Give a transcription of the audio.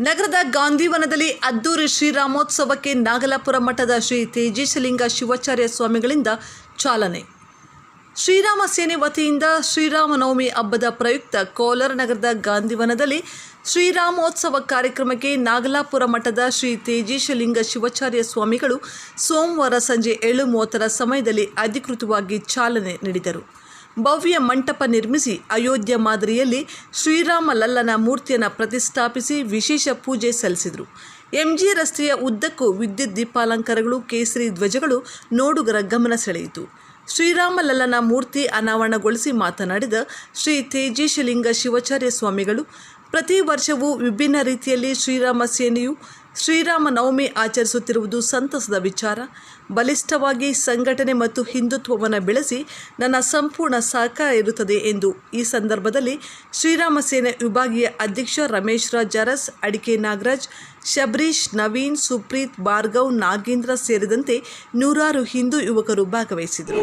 ನಗರದ ಗಾಂಧಿವನದಲ್ಲಿ ಅದ್ದೂರಿ ಶ್ರೀರಾಮೋತ್ಸವಕ್ಕೆ ನಾಗಲಾಪುರ ಮಠದ ಶ್ರೀ ತೇಜೇಶಲಿಂಗ ಶಿವಾಚಾರ್ಯ ಸ್ವಾಮಿಗಳಿಂದ ಚಾಲನೆ. ಶ್ರೀರಾಮ ಸೇನೆ ವತಿಯಿಂದ ಶ್ರೀರಾಮನವಮಿ ಹಬ್ಬದ ಪ್ರಯುಕ್ತ ಕೋಲಾರ ನಗರದ ಗಾಂಧಿವನದಲ್ಲಿ ಶ್ರೀರಾಮೋತ್ಸವ ಕಾರ್ಯಕ್ರಮಕ್ಕೆ ನಾಗಲಾಪುರ ಮಠದ ಶ್ರೀ ತೇಜೇಶಲಿಂಗ ಶಿವಾಚಾರ್ಯ ಸ್ವಾಮಿಗಳು ಸೋಮವಾರ ಸಂಜೆ ಏಳು ಮೂವತ್ತರ ಸಮಯದಲ್ಲಿ ಅಧಿಕೃತವಾಗಿ ಚಾಲನೆ ನೀಡಿದರು. ಭವ್ಯ ಮಂಟಪ ನಿರ್ಮಿಸಿ ಅಯೋಧ್ಯೆ ಮಾದರಿಯಲ್ಲಿ ಶ್ರೀರಾಮ ಲಲ್ಲನ ಮೂರ್ತಿಯನ್ನು ಪ್ರತಿಷ್ಠಾಪಿಸಿ ವಿಶೇಷ ಪೂಜೆ ಸಲ್ಲಿಸಿದರು. ಎಂಜಿ ರಸ್ತೆಯ ಉದ್ದಕ್ಕೂ ವಿದ್ಯುತ್ ದೀಪಾಲಂಕಾರಗಳು, ಕೇಸರಿ ಧ್ವಜಗಳು ನೋಡುಗರ ಗಮನ ಸೆಳೆಯಿತು. ಶ್ರೀರಾಮ ಲಲ್ಲನ ಮೂರ್ತಿ ಅನಾವರಣಗೊಳಿಸಿ ಮಾತನಾಡಿದ ಶ್ರೀ ತೇಜೇಶಲಿಂಗ ಶಿವಾಚಾರ್ಯ ಸ್ವಾಮಿಗಳು, ಪ್ರತಿ ವರ್ಷವೂ ವಿಭಿನ್ನ ರೀತಿಯಲ್ಲಿ ಶ್ರೀರಾಮ ಸೇನೆಯು ಶ್ರೀರಾಮ ನವಮಿ ಆಚರಿಸುತ್ತಿರುವುದು ಸಂತಸದ ವಿಚಾರ. ಬಲಿಷ್ಠವಾಗಿ ಸಂಘಟನೆ ಮತ್ತು ಹಿಂದುತ್ವವನ್ನು ಬೆಳೆಸಿ ನನ್ನ ಸಂಪೂರ್ಣ ಸಹಕಾರ ಇರುತ್ತದೆ ಎಂದು ಈ ಸಂದರ್ಭದಲ್ಲಿ ಶ್ರೀರಾಮ ಸೇನೆ ವಿಭಾಗೀಯ ಅಧ್ಯಕ್ಷ ರಮೇಶ್ ರಾಜ್ ಜರಸ್ ಅಡಿಕೆ ನಾಗರಾಜ್, ಶಬರೀಶ್, ನವೀನ್, ಸುಪ್ರೀತ್, ಭಾರ್ಗವ್, ನಾಗೇಂದ್ರ ಸೇರಿದಂತೆ ನೂರಾರು ಹಿಂದೂ ಯುವಕರು ಭಾಗವಹಿಸಿದರು.